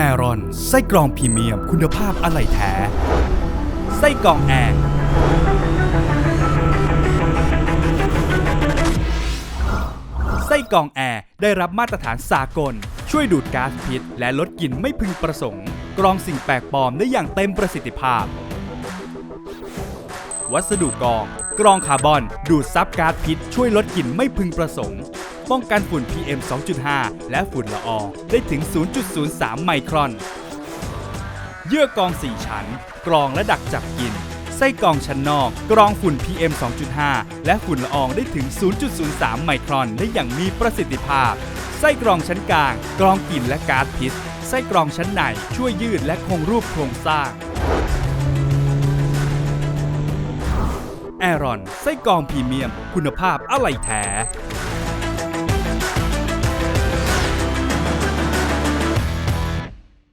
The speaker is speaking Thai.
แอรอน ไส้กรองพรีเมียม คุณภาพอะไหล่แท้ ไส้กรองแอร์ไส้กรองแอร์ได้รับมาตรฐานสากล ช่วยดูดก๊าซพิษ และลดกลิ่นไม่พึงประสงค์ กรองสิ่งแปลกปลอมได้อย่างเต็มประสิทธิภาพ วัสดุกรอง กรองคาร์บอน ดูดซับก๊าซพิษ ช่วยลดกลิ่นไม่พึงประสงค์ ป้องกันฝุ่น PM 2.5 และฝุ่นละอองได้ถึง 0.03 ไมครอน เยื่อกรอง 4 ชั้น กรองและดักจับกลิ่นไส้กรองชั้นนอก กรองฝุ่น PM 2.5 และฝุ่นละอองได้ถึง 0.03 ไมครอนได้อย่างมีประสิทธิภาพ ไส้กรองชั้นกลาง กรองกลิ่นและก๊าซพิษ ไส้กรองชั้นในช่วยยืดและคงรูปโครงสร้างแอรอน ไส้กรองพรีเมียม คุณภาพอะไหล่แท้